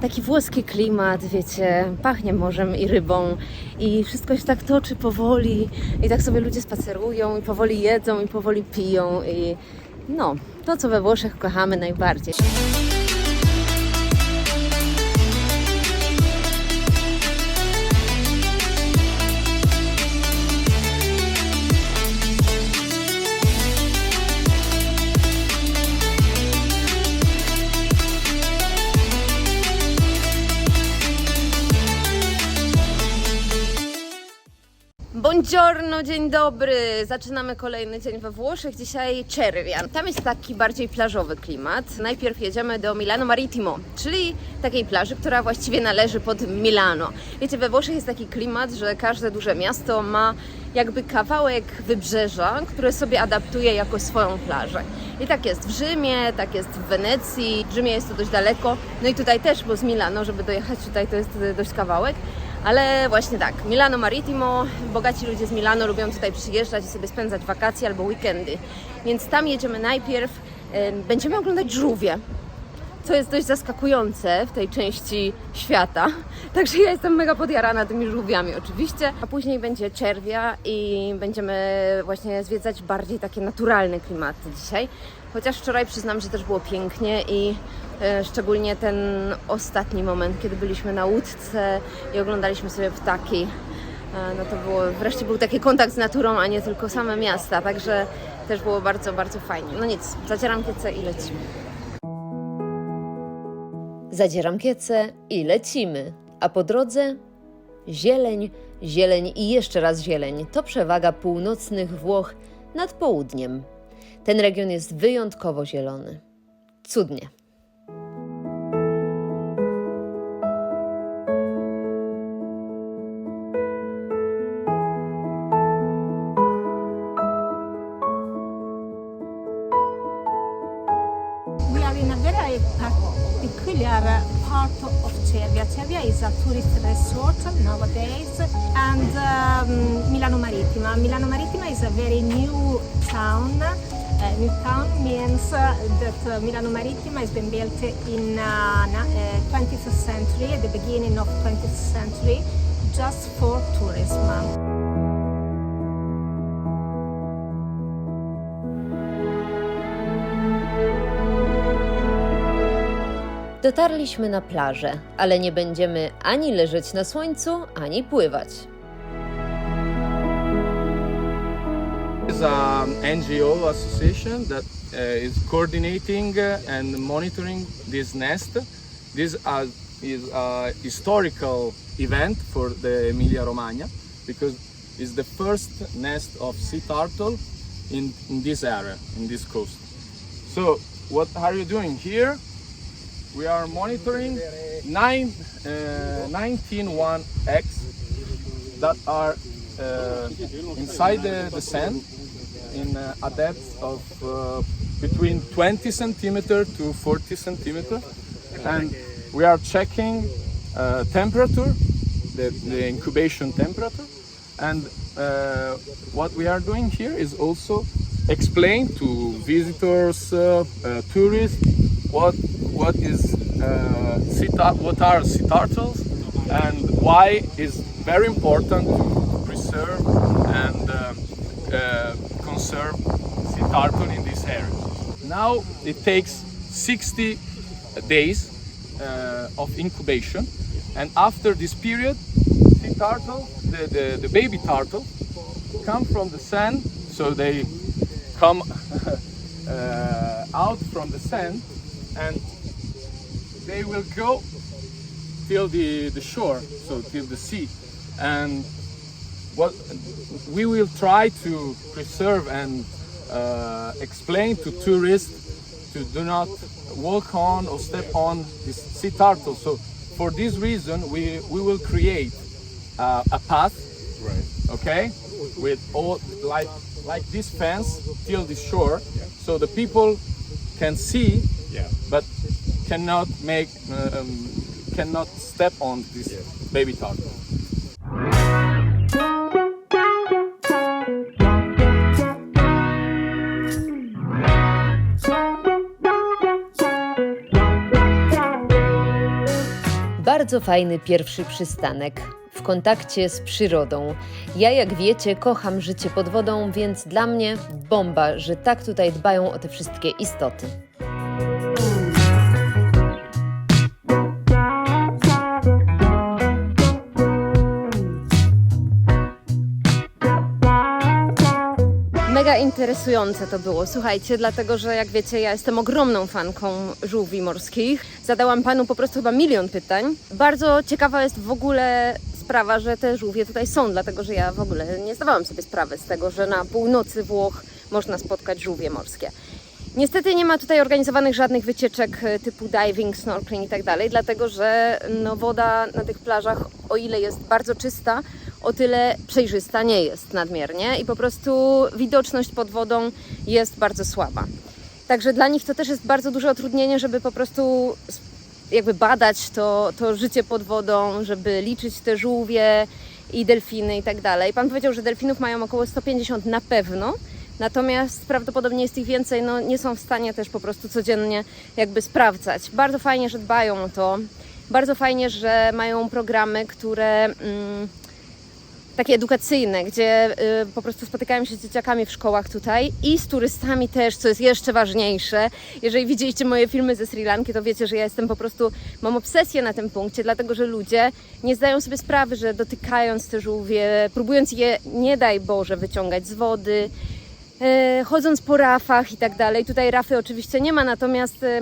taki włoski klimat, wiecie, pachnie morzem i rybą i wszystko się tak toczy powoli i tak sobie ludzie spacerują i powoli jedzą i powoli piją i no, to co we Włoszech kochamy najbardziej. Dzień dobry. Zaczynamy kolejny dzień we Włoszech. Dzisiaj czerwian. Tam jest taki bardziej plażowy klimat. Najpierw jedziemy do Milano Marittimo, czyli takiej plaży, która właściwie należy pod Milano. Wiecie, we Włoszech jest taki klimat, że każde duże miasto ma jakby kawałek wybrzeża, które sobie adaptuje jako swoją plażę. I tak jest w Rzymie, tak jest w Wenecji. W Rzymie jest to dość daleko. No i tutaj też, bo z Milano, żeby dojechać tutaj, to jest dość kawałek. Ale właśnie tak, Milano Marittimo, bogaci ludzie z Milano lubią tutaj przyjeżdżać i sobie spędzać wakacje albo weekendy. Więc tam jedziemy najpierw, em, będziemy oglądać żółwie, co jest dość zaskakujące w tej części świata. Także ja jestem mega podjarana tymi żółwiami oczywiście. A później będzie czerwia i będziemy właśnie zwiedzać bardziej takie naturalne klimaty dzisiaj. Chociaż wczoraj przyznam, że też było pięknie i e, szczególnie ten ostatni moment, kiedy byliśmy na łódce i oglądaliśmy sobie ptaki. E, No to było, wreszcie był taki kontakt z naturą, a nie tylko same miasta, także też było bardzo, bardzo fajnie. No nic, zacieram kiece i lecimy. Zadzieram kiece i lecimy. A po drodze zieleń, zieleń i jeszcze raz zieleń. To przewaga północnych Włoch nad południem. Ten region jest wyjątkowo zielony. Cudnie. We are in a very peculiar part of Cervia. Cervia is a tourist resort nowadays, and um, Milano Marittima. Milano Marittima is a very new town. Uh, new town means that Milano Marittima has been built in uh, na- uh, 20th century, at the beginning of 20th century, just for tourism. Dotarliśmy na plażę, ale nie będziemy ani leżeć na słońcu, ani pływać. An NGO association that uh, is coordinating and monitoring this nest. This uh, is a historical event for the Emilia Romagna because it's the first nest of sea turtle in, in this area, in this coast. So, what are you doing here? We are monitoring nine, uh, 19-1X that are uh, inside the, the sand in uh, a depth of uh, between 20 centimeter to 40 centimeter. And we are checking uh, temperature the, the incubation temperature. And uh, what we are doing here is also explain to visitors uh, uh, tourists what what is sea what are sea turtles and why is very important to preserve and conserve sea turtle in this area. Now it takes 60 days uh, of incubation, and after this period, sea turtle, the, the, the baby turtle, come from the sand, so they come uh, out from the sand, and they will go till the, the shore, so till the sea, and what we will try to preserve and uh, explain to tourists to do not walk on or step on this sea turtle. So for this reason, we, we will create uh, a path, okay, with all like like this fence till the shore, so the people can see, but cannot make um, cannot step on this baby turtle. Bardzo fajny pierwszy przystanek. W kontakcie z przyrodą. Ja, jak wiecie, kocham życie pod wodą, więc dla mnie bomba, że tak tutaj dbają o te wszystkie istoty. Interesujące to było, słuchajcie, dlatego że jak wiecie, ja jestem ogromną fanką żółwi morskich. Zadałam panu po prostu chyba milion pytań. Bardzo ciekawa jest w ogóle sprawa, że te żółwie tutaj są, dlatego że ja w ogóle nie zdawałam sobie sprawy z tego, że na północy Włoch można spotkać żółwie morskie. Niestety nie ma tutaj organizowanych żadnych wycieczek e, typu diving, snorkeling i tak dalej, dlatego że no, woda na tych plażach, o ile jest bardzo czysta, o tyle przejrzysta nie jest nadmiernie i po prostu widoczność pod wodą jest bardzo słaba. Także dla nich to też jest bardzo duże utrudnienie, żeby po prostu jakby badać to, to życie pod wodą, żeby liczyć te żółwie i delfiny i tak dalej. Pan powiedział, że delfinów mają około 150 na pewno, natomiast prawdopodobnie jest ich więcej, no nie są w stanie też po prostu codziennie jakby sprawdzać. Bardzo fajnie, że dbają o to. Bardzo fajnie, że mają programy, które mm, takie edukacyjne, gdzie y, po prostu spotykają się z dzieciakami w szkołach tutaj i z turystami też, co jest jeszcze ważniejsze. Jeżeli widzieliście moje filmy ze Sri Lanki, to wiecie, że ja jestem po prostu, mam obsesję na tym punkcie, dlatego że ludzie nie zdają sobie sprawy, że dotykając te żółwie, próbując je, nie daj Boże, wyciągać z wody, e, chodząc po rafach i tak dalej. Tutaj rafy oczywiście nie ma, natomiast e,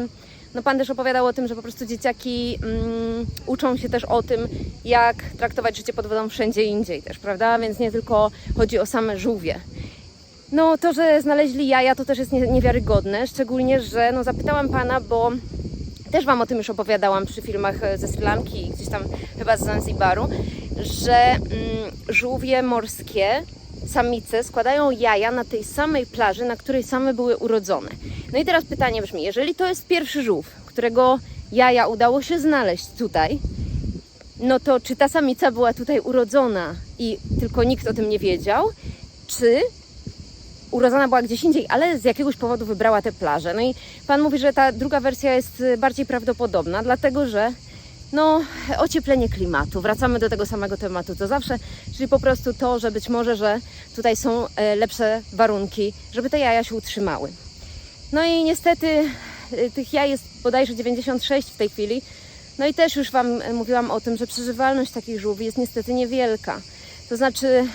no Pan też opowiadał o tym, że po prostu dzieciaki mm, uczą się też o tym, jak traktować życie pod wodą wszędzie indziej też, prawda? Więc nie tylko chodzi o same żółwie. No to, że znaleźli jaja, to też jest nie, niewiarygodne, szczególnie, że no zapytałam Pana, bo też Wam o tym już opowiadałam przy filmach e, ze Sri Lanki i gdzieś tam chyba z Zanzibaru, że mm, żółwie morskie, samice składają jaja na tej samej plaży, na której same były urodzone. No i teraz pytanie brzmi, jeżeli to jest pierwszy żółw, którego jaja udało się znaleźć tutaj, no to czy ta samica była tutaj urodzona i tylko nikt o tym nie wiedział, czy urodzona była gdzieś indziej, ale z jakiegoś powodu wybrała tę plażę. No i pan mówi, że ta druga wersja jest bardziej prawdopodobna, dlatego że no, ocieplenie klimatu. Wracamy do tego samego tematu co zawsze, czyli po prostu to, że być może, że tutaj są e, lepsze warunki, żeby te jaja się utrzymały. No i niestety y, tych jaj jest bodajże 96 w tej chwili. No i też już Wam e, mówiłam o tym, że przeżywalność takich żółwi jest niestety niewielka. To znaczy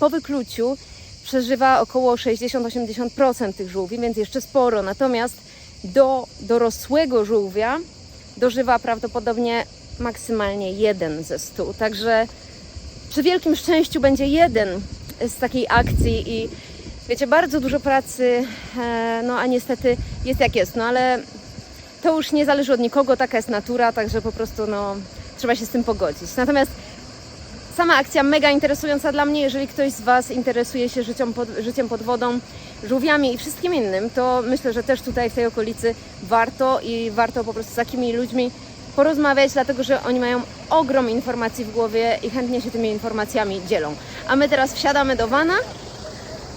po wykluciu przeżywa około 60-80% tych żółwi, więc jeszcze sporo. Natomiast do dorosłego żółwia dożywa prawdopodobnie maksymalnie jeden ze stu. Także przy wielkim szczęściu będzie jeden z takiej akcji i wiecie, bardzo dużo pracy, e, no a niestety jest jak jest, no ale to już nie zależy od nikogo, taka jest natura, także po prostu no, trzeba się z tym pogodzić. Natomiast sama akcja mega interesująca dla mnie. Jeżeli ktoś z Was interesuje się życiem pod, życiem pod wodą, żółwiami i wszystkim innym, to myślę, że też tutaj w tej okolicy warto i warto po prostu z takimi ludźmi porozmawiać, dlatego że oni mają ogrom informacji w głowie i chętnie się tymi informacjami dzielą. A my teraz wsiadamy do wana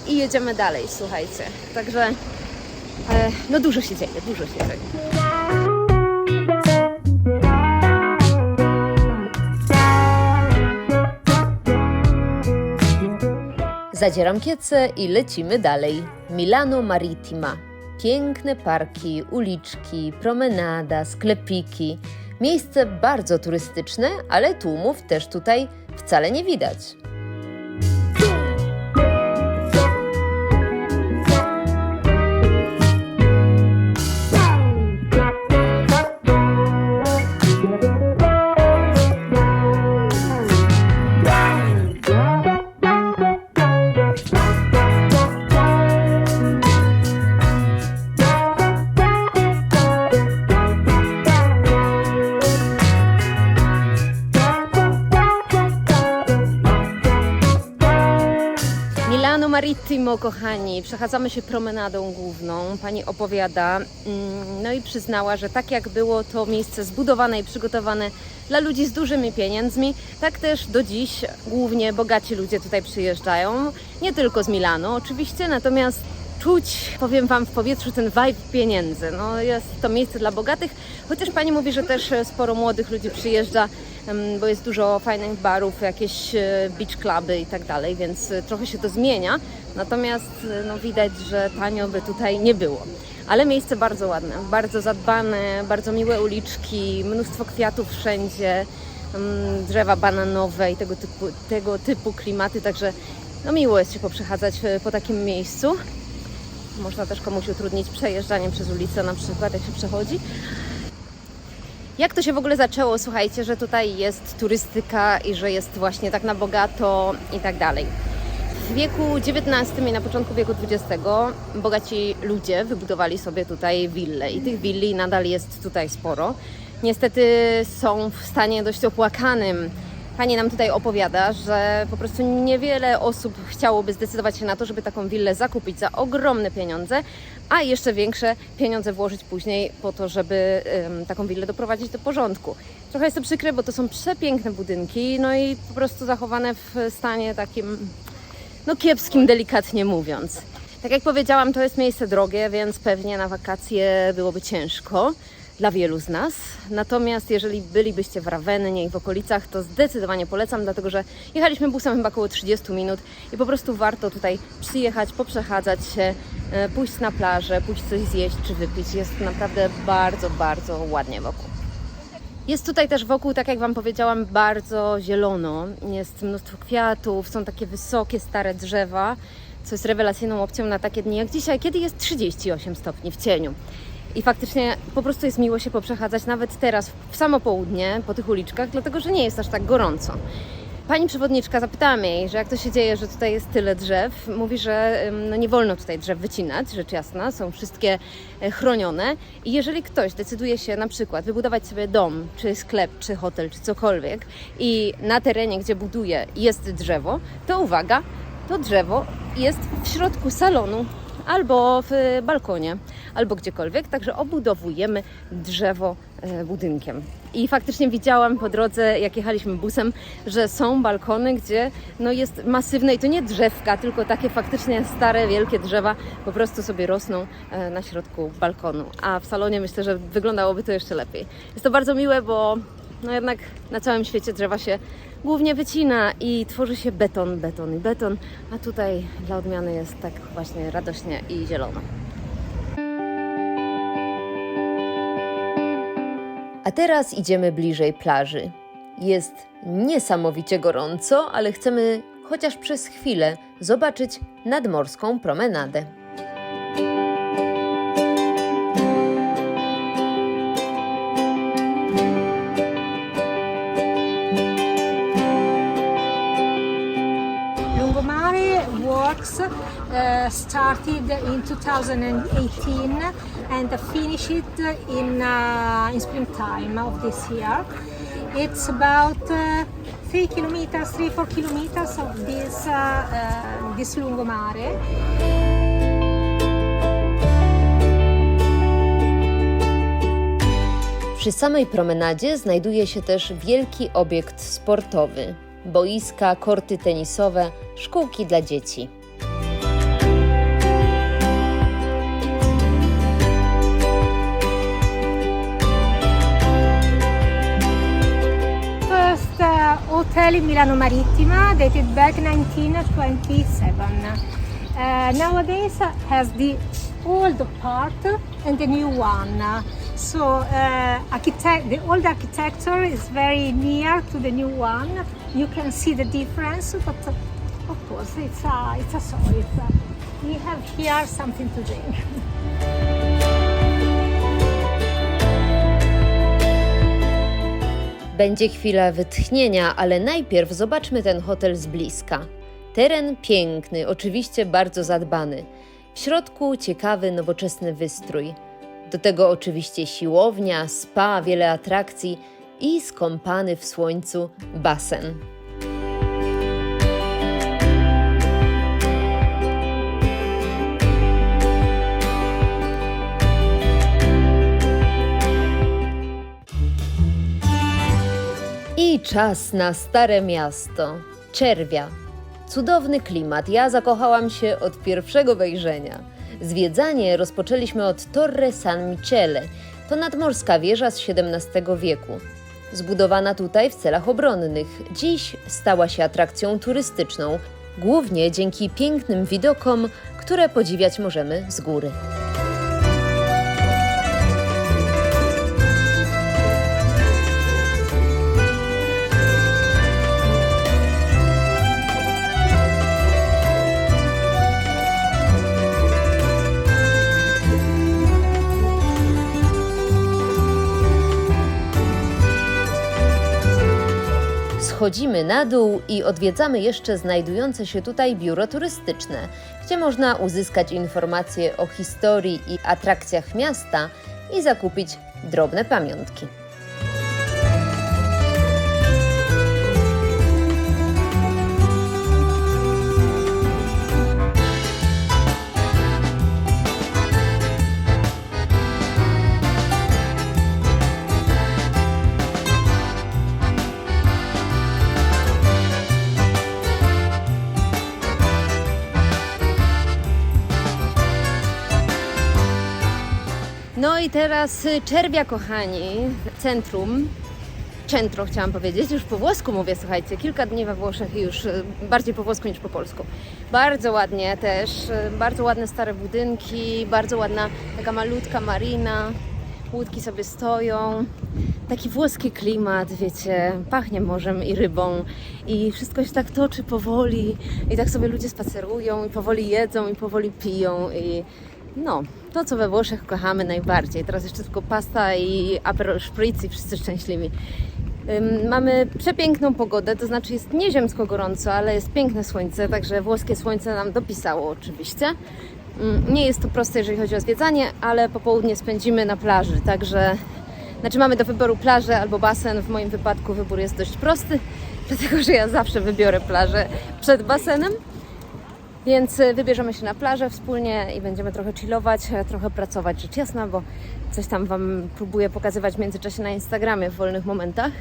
i jedziemy dalej, słuchajcie. Także e, no dużo się dzieje, dużo się dzieje. Zadzieram kiece i lecimy dalej. Milano Marittima. Piękne parki, uliczki, promenada, sklepiki. Miejsce bardzo turystyczne, ale tłumów też tutaj wcale nie widać. Kochani. Przechadzamy się promenadą główną. Pani opowiada, mm, no i przyznała, że tak jak było to miejsce zbudowane i przygotowane dla ludzi z dużymi pieniędzmi, tak też do dziś głównie bogaci ludzie tutaj przyjeżdżają. Nie tylko z Milano oczywiście, natomiast czuć, powiem Wam, w powietrzu ten vibe pieniędzy. No, jest to miejsce dla bogatych, chociaż Pani mówi, że też e, sporo młodych ludzi przyjeżdża, bo jest dużo fajnych barów, jakieś e, beach cluby i tak dalej, więc e, trochę się to zmienia. Natomiast no, widać, że tanio by tutaj nie było. Ale miejsce bardzo ładne, bardzo zadbane, bardzo miłe uliczki, mnóstwo kwiatów wszędzie, drzewa bananowe i tego typu, tego typu klimaty, także no miło jest się poprzechadzać po takim miejscu. Można też komuś utrudnić przejeżdżanie przez ulicę na przykład, jak się przechodzi. Jak to się w ogóle zaczęło? Słuchajcie, że tutaj jest turystyka i że jest właśnie tak na bogato i tak dalej. W wieku XIX i na początku wieku XX bogaci ludzie wybudowali sobie tutaj wille i tych willi nadal jest tutaj sporo. Niestety są w stanie dość opłakanym. Pani nam tutaj opowiada, że po prostu niewiele osób chciałoby zdecydować się na to, żeby taką willę zakupić za ogromne pieniądze, a jeszcze większe pieniądze włożyć później po to, żeby taką willę doprowadzić do porządku. Trochę jest to przykre, bo to są przepiękne budynki, no i po prostu zachowane w stanie takim no kiepskim, delikatnie mówiąc. Tak jak powiedziałam, to jest miejsce drogie, więc pewnie na wakacje byłoby ciężko dla wielu z nas. Natomiast jeżeli bylibyście w Rawennie i w okolicach, to zdecydowanie polecam, dlatego że jechaliśmy busem chyba około 30 minut i po prostu warto tutaj przyjechać, poprzechadzać się, e, pójść na plażę, pójść coś zjeść czy wypić. Jest naprawdę bardzo, bardzo ładnie wokół. Jest tutaj też wokół, tak jak Wam powiedziałam, bardzo zielono. Jest mnóstwo kwiatów, są takie wysokie, stare drzewa, co jest rewelacyjną opcją na takie dni jak dzisiaj, kiedy jest 38 stopni w cieniu. I faktycznie po prostu jest miło się poprzechadzać nawet teraz, w samo południe, po tych uliczkach, dlatego że nie jest aż tak gorąco. Pani przewodniczka zapytała mnie, że jak to się dzieje, że tutaj jest tyle drzew. Mówi, że no nie wolno tutaj drzew wycinać, rzecz jasna, są wszystkie e, chronione. I jeżeli ktoś decyduje się na przykład wybudować sobie dom, czy sklep, czy hotel, czy cokolwiek i na terenie, gdzie buduje, jest drzewo, to uwaga, to drzewo jest w środku salonu albo w balkonie, albo gdziekolwiek, także obudowujemy drzewo e, budynkiem. I faktycznie widziałam po drodze, jak jechaliśmy busem, że są balkony, gdzie no jest masywne i to nie drzewka, tylko takie faktycznie stare, wielkie drzewa po prostu sobie rosną e, na środku balkonu. A w salonie myślę, że wyglądałoby to jeszcze lepiej. Jest to bardzo miłe, bo no jednak na całym świecie drzewa się głównie wycina i tworzy się beton, beton i beton, a tutaj dla odmiany jest tak właśnie radośnie i zielono. A teraz idziemy bliżej plaży. Jest niesamowicie gorąco, ale chcemy chociaż przez chwilę zobaczyć nadmorską promenadę. Works uh, started in 2018 and finished in, uh, in springtime of this year. It's about uh, three kilometers, three four kilometers of this uh, uh, this lungomare. Przy samej promenadzie znajduje się też wielki obiekt sportowy. Boiska, korty tenisowe, szkółki dla dzieci. Hotel Milano Marittima dated back 1927. Uh, nowadays has the old part and the new one. So uh, architect, the old architecture is very near to the new one. You can see the difference, but of course it's a, it's a solid. We have here something to drink. Będzie chwila wytchnienia, ale najpierw zobaczmy ten hotel z bliska. Teren piękny, oczywiście bardzo zadbany. W środku ciekawy, nowoczesny wystrój. Do tego oczywiście siłownia, spa, wiele atrakcji i skąpany w słońcu basen. Czas na stare miasto. Czerwia. Cudowny klimat. Ja zakochałam się od pierwszego wejrzenia. Zwiedzanie rozpoczęliśmy od Torre San Michele. To nadmorska wieża z XVII wieku. Zbudowana tutaj w celach obronnych, dziś stała się atrakcją turystyczną, głównie dzięki pięknym widokom, które podziwiać możemy z góry. Schodzimy na dół i odwiedzamy jeszcze znajdujące się tutaj biuro turystyczne, gdzie można uzyskać informacje o historii i atrakcjach miasta i zakupić drobne pamiątki. Teraz y, Czerwia, kochani, centrum. Centro chciałam powiedzieć, już po włosku mówię, słuchajcie, kilka dni we Włoszech i już y, bardziej po włosku niż po polsku. Bardzo ładnie też, y, bardzo ładne stare budynki, bardzo ładna taka malutka marina, łódki sobie stoją. Taki włoski klimat, wiecie, pachnie morzem i rybą. I wszystko się tak toczy powoli. I tak sobie ludzie spacerują i powoli jedzą i powoli piją. I no, to co we Włoszech kochamy najbardziej. Teraz jeszcze tylko pasta i Aperol Spritz i wszyscy szczęśliwi. Mamy przepiękną pogodę, to znaczy jest nieziemsko gorąco, ale jest piękne słońce, także włoskie słońce nam dopisało oczywiście. Nie jest to proste, jeżeli chodzi o zwiedzanie, ale popołudnie spędzimy na plaży, także znaczy mamy do wyboru plażę albo basen. W moim wypadku wybór jest dość prosty, dlatego że ja zawsze wybiorę plażę przed basenem. Więc y, wybierzemy się na plażę wspólnie i będziemy trochę chillować, e, trochę pracować, rzecz jasna, bo coś tam Wam próbuję pokazywać w międzyczasie na Instagramie w wolnych momentach.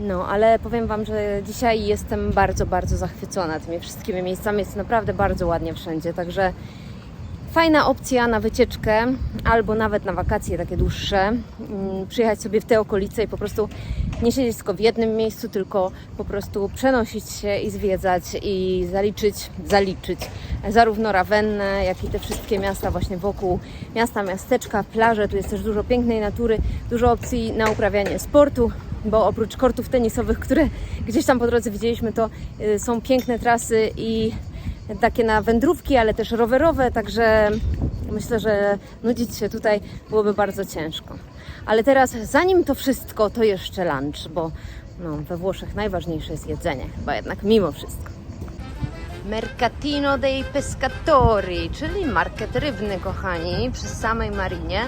No, ale powiem Wam, że dzisiaj jestem bardzo, bardzo zachwycona tymi wszystkimi miejscami. Jest naprawdę bardzo ładnie wszędzie, także fajna opcja na wycieczkę albo nawet na wakacje takie dłuższe. Mm, Przyjechać sobie w te okolice i po prostu nie siedzieć tylko w jednym miejscu, tylko po prostu przenosić się i zwiedzać i zaliczyć, zaliczyć zarówno Rawennę, jak i te wszystkie miasta właśnie wokół miasta, miasteczka, plaże. Tu jest też dużo pięknej natury, dużo opcji na uprawianie sportu, bo oprócz kortów tenisowych, które gdzieś tam po drodze widzieliśmy, to y, są piękne trasy i takie na wędrówki, ale też rowerowe, także myślę, że nudzić się tutaj byłoby bardzo ciężko. Ale teraz, zanim to wszystko, to jeszcze lunch, bo no, we Włoszech najważniejsze jest jedzenie, chyba jednak mimo wszystko. Mercatino dei Pescatori, czyli market rybny, kochani, przy samej marinie.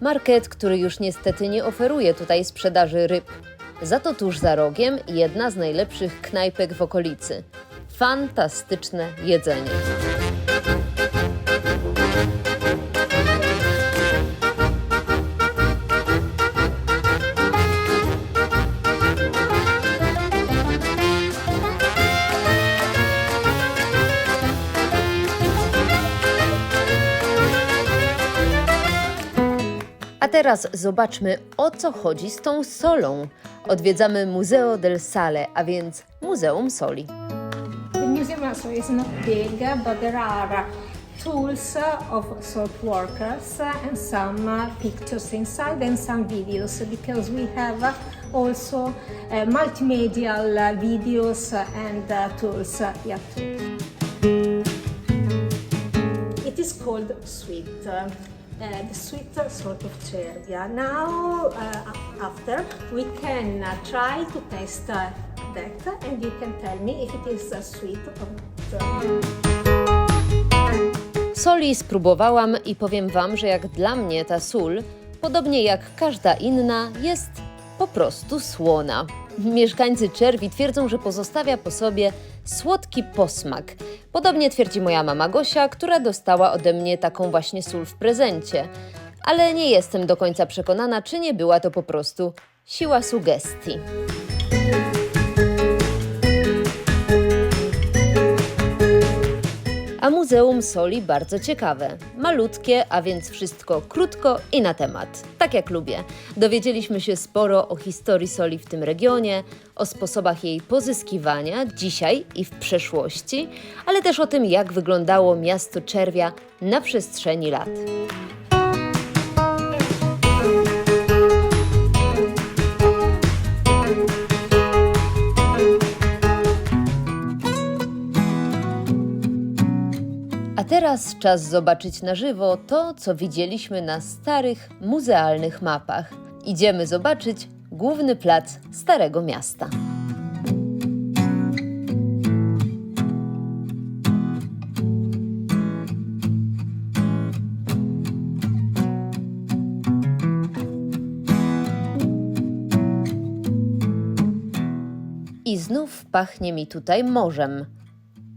Market, który już niestety nie oferuje tutaj sprzedaży ryb. Za to tuż za rogiem jedna z najlepszych knajpek w okolicy. Fantastyczne jedzenie. Teraz zobaczmy o co chodzi z tą solą. Odwiedzamy Museo del Sale, a więc Muzeum Soli. The museum is not big, but there are tools of salt workers and some pictures inside and some videos because we have also multimedial uh, videos and uh, tools here too. It is called sweet. Uh, the sweet sort of cervia. Now, uh, after, we can uh, try to taste uh, that and you can tell me if it is uh, sweet or not. Soli spróbowałam i powiem Wam, że jak dla mnie ta sól, podobnie jak każda inna, jest po prostu słona. Mieszkańcy Czerwi twierdzą, że pozostawia po sobie słodki posmak. Podobnie twierdzi moja mama Gosia, która dostała ode mnie taką właśnie sól w prezencie. Ale nie jestem do końca przekonana, czy nie była to po prostu siła sugestii. A Muzeum Soli bardzo ciekawe. Malutkie, a więc wszystko krótko i na temat. Tak jak lubię. Dowiedzieliśmy się sporo o historii soli w tym regionie, o sposobach jej pozyskiwania dzisiaj i w przeszłości, ale też o tym, jak wyglądało miasto Czerwia na przestrzeni lat. A teraz czas zobaczyć na żywo to, co widzieliśmy na starych muzealnych mapach. Idziemy zobaczyć główny plac Starego Miasta. I znów pachnie mi tutaj morzem.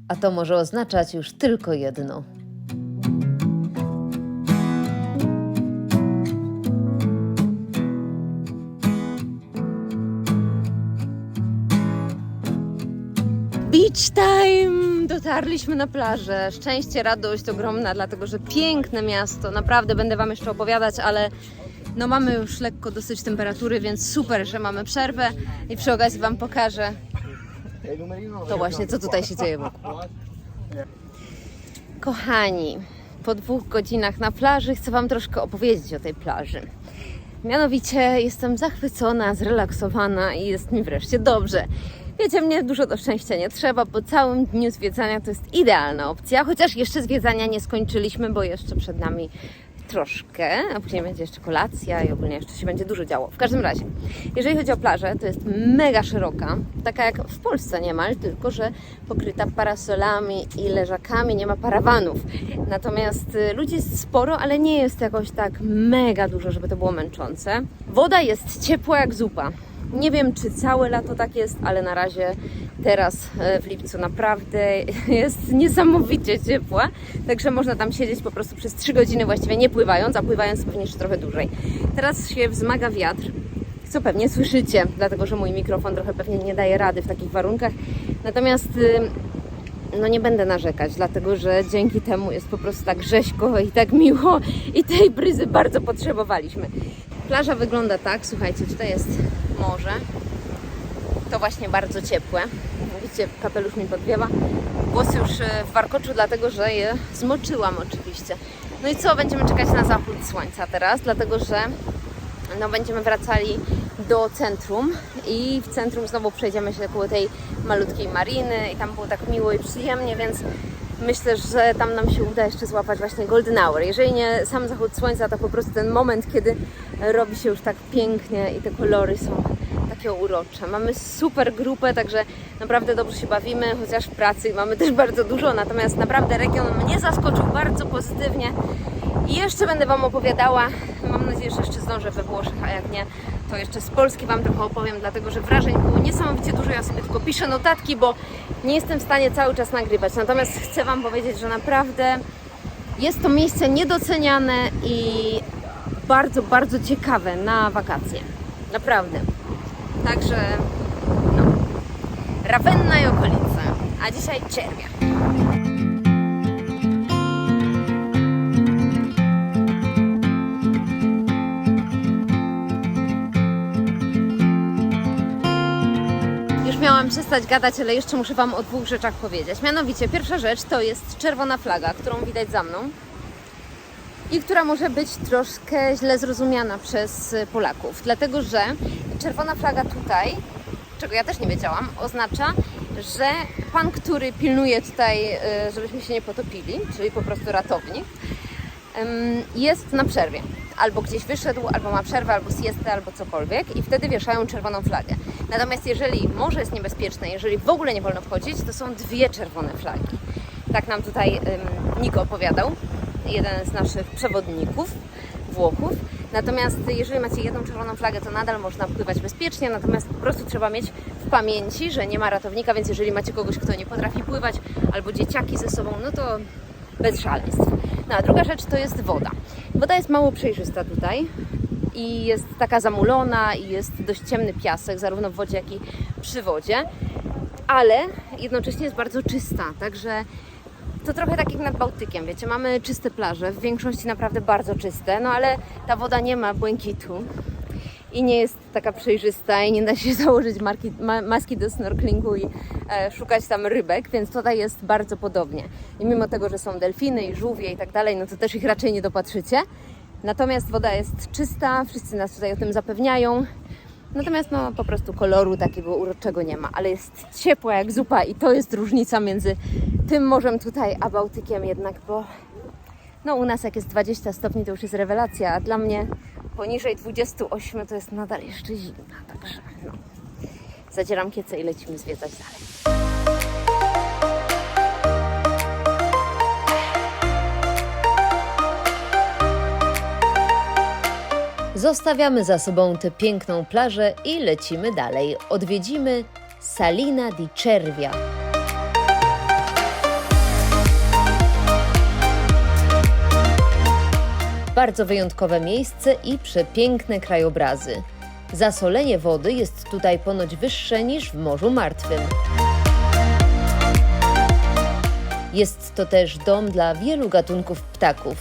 A to może oznaczać już tylko jedno. Beach time! Dotarliśmy na plażę. Szczęście, radość ogromna, dlatego że piękne miasto. Naprawdę będę Wam jeszcze opowiadać, ale no mamy już lekko dosyć temperatury, więc super, że mamy przerwę i przy okazji Wam pokażę to właśnie, co tutaj się dzieje wokół. Kochani, po dwóch godzinach na plaży chcę Wam troszkę opowiedzieć o tej plaży. Mianowicie jestem zachwycona, zrelaksowana i jest mi wreszcie dobrze. Wiecie, mnie dużo do szczęścia nie trzeba, po całym dniu zwiedzania to jest idealna opcja, chociaż jeszcze zwiedzania nie skończyliśmy, bo jeszcze przed nami troszkę, a później będzie jeszcze kolacja i ogólnie jeszcze się będzie dużo działo. W każdym razie, jeżeli chodzi o plażę, to jest mega szeroka, taka jak w Polsce niemal, tylko że pokryta parasolami i leżakami, nie ma parawanów. Natomiast y, ludzi jest sporo, ale nie jest jakoś tak mega dużo, żeby to było męczące. Woda jest ciepła jak zupa. Nie wiem, czy całe lato tak jest, ale na razie teraz e, w lipcu naprawdę jest niesamowicie ciepła. Także można tam siedzieć po prostu przez 3 godziny, właściwie nie pływając, a pływając pewnie jeszcze trochę dłużej. Teraz się wzmaga wiatr, co pewnie słyszycie, dlatego że mój mikrofon trochę pewnie nie daje rady w takich warunkach. Natomiast y, no nie będę narzekać, dlatego że dzięki temu jest po prostu tak rzeźko i tak miło i tej bryzy bardzo potrzebowaliśmy. Plaża wygląda tak, słuchajcie, tutaj jest morze. To właśnie bardzo ciepłe. Widzicie, kapelusz mi podwiewa. Włosy już e, w warkoczu, dlatego że je zmoczyłam oczywiście. No i co, będziemy czekać na zachód słońca teraz, dlatego że no, będziemy wracali do centrum i w centrum znowu przejdziemy się koło tej malutkiej mariny i tam było tak miło i przyjemnie, więc myślę, że tam nam się uda jeszcze złapać właśnie golden hour. Jeżeli nie sam zachód słońca, to po prostu ten moment, kiedy robi się już tak pięknie i te kolory są takie urocze. Mamy super grupę, także naprawdę dobrze się bawimy, chociaż pracy mamy też bardzo dużo, natomiast naprawdę region mnie zaskoczył bardzo pozytywnie. I jeszcze będę Wam opowiadała, mam nadzieję, że jeszcze zdążę we Włoszech, a jak nie, to jeszcze z Polski Wam trochę opowiem, dlatego że wrażeń było niesamowicie dużo. Ja sobie tylko piszę notatki, bo nie jestem w stanie cały czas nagrywać. Natomiast chcę Wam powiedzieć, że naprawdę jest to miejsce niedoceniane i bardzo, bardzo ciekawe na wakacje. Naprawdę. Także, no, Ravenna i okolice, a dzisiaj Czerwia. Już miałam przestać gadać, ale jeszcze muszę Wam o dwóch rzeczach powiedzieć. Mianowicie, pierwsza rzecz to jest czerwona flaga, którą widać za mną i która może być troszkę źle zrozumiana przez Polaków, dlatego że czerwona flaga tutaj, czego ja też nie wiedziałam, oznacza, że pan, który pilnuje tutaj, y, żebyśmy się nie potopili, czyli po prostu ratownik, jest na przerwie. Albo gdzieś wyszedł, albo ma przerwę, albo siestę, albo cokolwiek i wtedy wieszają czerwoną flagę. Natomiast jeżeli morze jest niebezpieczne, jeżeli w ogóle nie wolno wchodzić, to są dwie czerwone flagi. Tak nam tutaj um, Niko opowiadał, jeden z naszych przewodników, Włochów. Natomiast jeżeli macie jedną czerwoną flagę, to nadal można pływać bezpiecznie, natomiast po prostu trzeba mieć w pamięci, że nie ma ratownika, więc jeżeli macie kogoś, kto nie potrafi pływać, albo dzieciaki ze sobą, no to bez szaleństw. No a druga rzecz to jest woda. Woda jest mało przejrzysta tutaj i jest taka zamulona i jest dość ciemny piasek, zarówno w wodzie, jak i przy wodzie, ale jednocześnie jest bardzo czysta, także to trochę tak jak nad Bałtykiem, wiecie, mamy czyste plaże, w większości naprawdę bardzo czyste, no ale ta woda nie ma błękitu i nie jest taka przejrzysta i nie da się założyć marki, ma, maski do snorklingu i e, szukać tam rybek, więc tutaj jest bardzo podobnie. I mimo tego, że są delfiny i żółwie i tak dalej, no to też ich raczej nie dopatrzycie. Natomiast woda jest czysta, wszyscy nas tutaj o tym zapewniają. Natomiast no po prostu koloru takiego uroczego nie ma, ale jest ciepła jak zupa i to jest różnica między tym morzem tutaj a Bałtykiem jednak, bo no u nas jak jest 20 stopni to już jest rewelacja, a dla mnie poniżej 28 to jest nadal jeszcze zimna, także no. Zadzieram kiece i lecimy zwiedzać dalej. Zostawiamy za sobą tę piękną plażę i lecimy dalej. Odwiedzimy Salina di Cervia. Bardzo wyjątkowe miejsce i przepiękne krajobrazy. Zasolenie wody jest tutaj ponoć wyższe niż w Morzu Martwym. Jest to też dom dla wielu gatunków ptaków.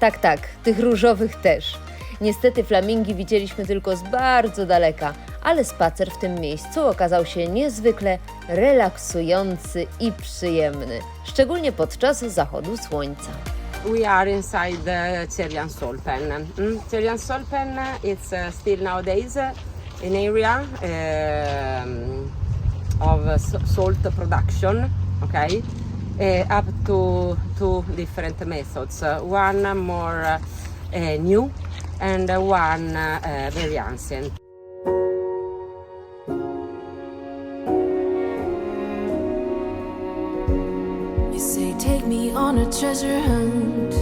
Tak, tak, tych różowych też. Niestety flamingi widzieliśmy tylko z bardzo daleka, ale spacer w tym miejscu okazał się niezwykle relaksujący i przyjemny, szczególnie podczas zachodu słońca. We are inside the Solpen. Cerian Solpen it's uh, still nowadays an area um, of salt production, okay? Uh, up to two different methods. Uh, one more uh, new and one uh, very ancient. You say, Take me on a treasure hunt.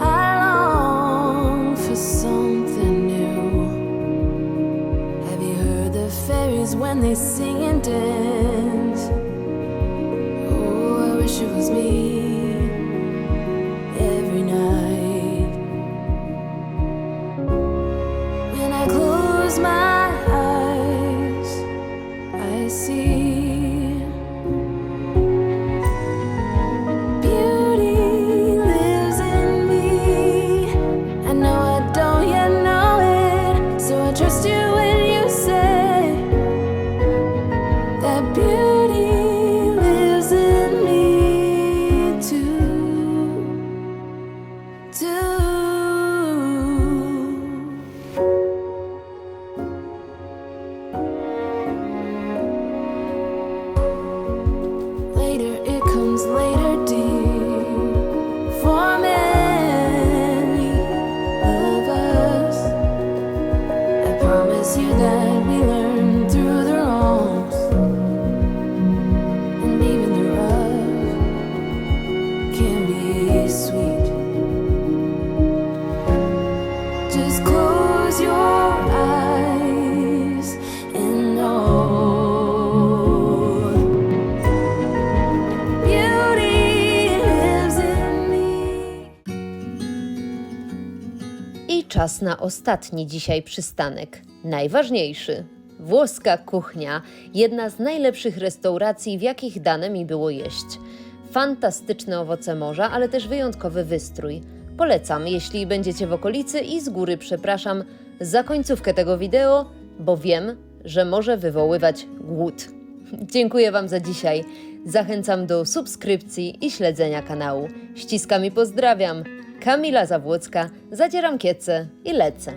I long for something new. Have you heard the fairies when they sing and dance? Czas na ostatni dzisiaj przystanek, najważniejszy. Włoska kuchnia, jedna z najlepszych restauracji, w jakich dane mi było jeść. Fantastyczne owoce morza, ale też wyjątkowy wystrój. Polecam, jeśli będziecie w okolicy i z góry przepraszam za końcówkę tego wideo, bo wiem, że może wywoływać głód. Dziękuję Wam za dzisiaj. Zachęcam do subskrypcji i śledzenia kanału. Ściskam i pozdrawiam. Kamila Zawłocka, zadzieram kiece i lecę.